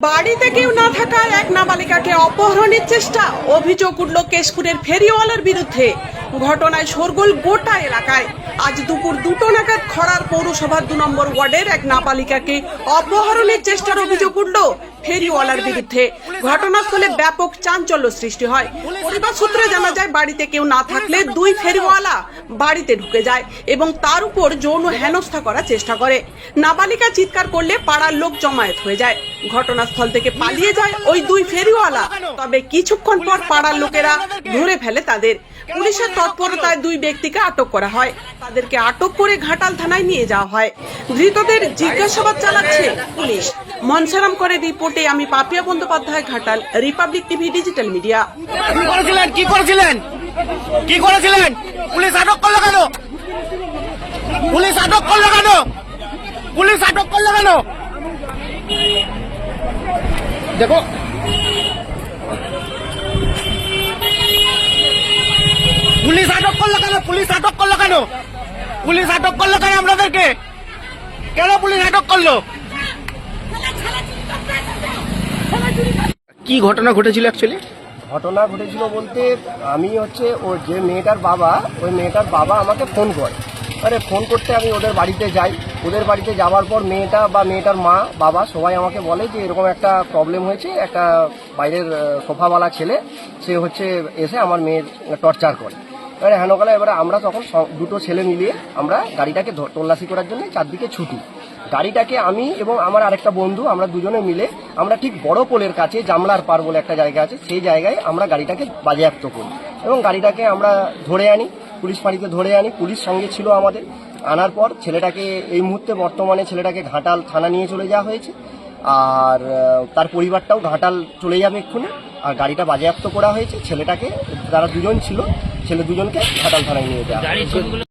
বাড়িতে কেউ না থাকায় এক নাবালিকাকে অপহরণের চেষ্টা, অভিযোগ উঠল কেশপুরের ফেরিওয়ালের বিরুদ্ধে। ঘটনায় শোরগোল গোটা এলাকায়। আজ দুপুর দুটো নাগাদ খরার পৌরসভার দু নম্বর ওয়ার্ডের এক নাবালিকাকে অপহরণের চেষ্টার অভিযোগ উঠল। ফেরিওয়ালার বিরুদ্ধে ঘটনাস্থলে ব্যাপক চাঞ্চল্য সৃষ্টি হয়। পরিবার সূত্রে জানা যায়, বাড়িতে কেউ না থাকলে দুই ফেরিওয়ালা বাড়িতে ঢুকে যায় এবং তার উপর যৌন হেনস্থা করার চেষ্টা করে। নাবালিকা চিৎকার করলে পাড়ার লোক জমায়েত হয়ে যায়। ঘটনাস্থল থেকে পালিয়ে যায় ওই দুই ফেরিওয়ালা। তবে কিছুক্ষণ পর পাড়ার লোকেরা ধরে ফেলে তাদের। পুলিশের তৎপরতায় দুই ব্যক্তিকে আটক করা হয়। তাদেরকে আটক করে ঘাটাল থানায় নিয়ে যাওয়া হয়। ধৃতদের জিজ্ঞাসাবাদ চালাচ্ছে পুলিশ। মনসারাম করে রিপোর্টে আমি Papiya Bandyopadhyay Ghatal Republic TV digital media. কি করেছিলেন? কি করেছিলেন? কি করেছিলেন? পুলিশ আটক করল কেন? পুলিশ আটক করল কেন? পুলিশ আটক করল কেন? দেখো পুলিশ আটক করল কেন? পুলিশ আটক করল কেন আপনাদেরকে? কেন পুলিশ আটক করল? কি ঘটনা ঘটেছিল অ্যাকচুয়ালি ঘটনা ঘটেছিল বলতে আমি হচ্ছে ও যে মেয়েটার বাবা, ওই মেয়েটার বাবা আমাকে ফোন করে। আরে ফোন করতে আমি ওদের বাড়িতে যাই। ওদের বাড়িতে যাওয়ার পর মেয়েটা বা মেয়েটার মা, বাবা সবাই আমাকে বলে যে এরকম একটা প্রবলেম হয়েছে। একটা বাইরের সোফাওয়ালা ছেলে, সে হচ্ছে এসে আমার মেয়ের টর্চার করে। এবারে হেনকালা এবারে আমরা তখন দুটো ছেলে মিলিয়ে আমরা গাড়িটাকে তল্লাশি করার জন্য চারদিকে ছুটি। গাড়িটাকে আমি এবং আমার আরেকটা বন্ধু আমরা দুজনে মিলে আমরা ঠিক বড় পোলের কাছে জামলার পার বলে একটা জায়গা আছে, সেই জায়গায় আমরা গাড়িটাকে বাজেয়াপ্ত করি এবং গাড়িটাকে আমরা ধরে আনি, পুলিশ ফাঁড়িতে ধরে আনি। পুলিশ সঙ্গে ছিল আমাদের। আনার পর ছেলেটাকে এই মুহূর্তে বর্তমানে ছেলেটাকে ঘাটাল থানা নিয়ে চলে যাওয়া হয়েছে। আর তার পরিবারটাও ঘাটাল চলে যাবে এক্ষুনি। আর গাড়িটা বাজেয়াপ্ত করা হয়েছে। ছেলেটাকে, যারা দুজন ছিল ছেলে দুজনকে ঘাটাল থানায় নিয়ে হয়েছে।